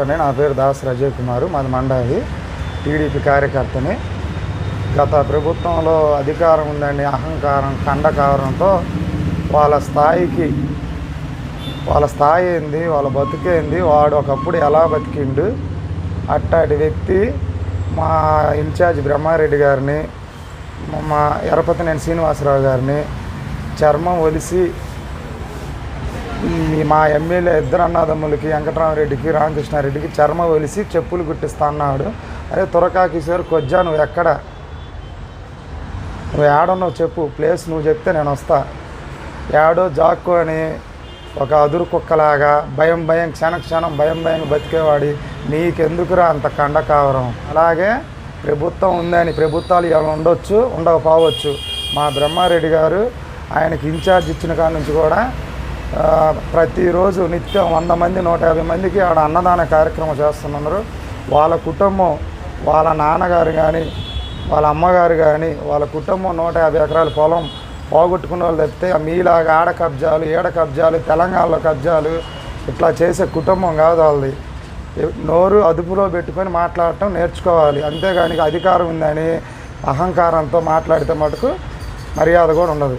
అండి నా పేరు దాస్ రజయ్ కుమార్ మాది మండాది టీడీపీ కార్యకర్తని. గత ప్రభుత్వంలో అధికారం ఉందండి అహంకారం కండకారంతో వాళ్ళ స్థాయికి వాళ్ళ స్థాయి ఏంది వాళ్ళ బతికేంది వాడు ఒకప్పుడు ఎలా బతికిండు అట్టాటి వ్యక్తి మా ఇన్ఛార్జ్ బ్రహ్మారెడ్డి గారిని మా ఎరపతినేని శ్రీనివాసరావు గారిని చర్మం ఒలిసి మా ఎమ్మెల్యే ఇద్దరు అన్నదమ్ములకి వెంకటరామరెడ్డికి రామకృష్ణారెడ్డికి చర్మ ఒలిసి చెప్పులు గుట్టిస్తా అన్నాడు. అరే తురకా కిషోర్ కొజ్జా నువ్వు ఎక్కడ? నువ్వు ఏడున్నావు చెప్పు ప్లేస్ నువ్వు చెప్తే నేను వస్తా. ఏడో జాక్కు అని ఒక అదురు కుక్కలాగా భయం భయం క్షణ క్షణం భయం భయం బతికేవాడి నీకెందుకురా అంత కండ కావరం? అలాగే ప్రభుత్వం ఉందని ప్రభుత్వాలు ఇలా ఉండొచ్చు ఉండకపోవచ్చు. మా బ్రహ్మారెడ్డి గారు ఆయనకి ఇన్ఛార్జ్ ఇచ్చిన కాడ నుంచి కూడా ప్రతిరోజు నిత్యం వంద మంది నూట యాభై మందికి ఆడ అన్నదాన కార్యక్రమం చేస్తున్నారు వాళ్ళ కుటుంబం వాళ్ళ నాన్నగారు కానీ వాళ్ళ అమ్మగారు కానీ వాళ్ళ కుటుంబం నూట యాభై ఎకరాల పొలం పోగొట్టుకున్న వాళ్ళు తప్పితే మీలాగా ఆడ కబ్జాలు ఏడ కబ్జాలు తెలంగాణలో కబ్జాలు ఇట్లా చేసే కుటుంబం కాదు వాళ్ళది. నోరు అదుపులో పెట్టుకొని మాట్లాడటం నేర్చుకోవాలి. అంతేగాని అధికారం ఉందని అహంకారంతో మాట్లాడితే మటుకు మర్యాద కూడా ఉండదు.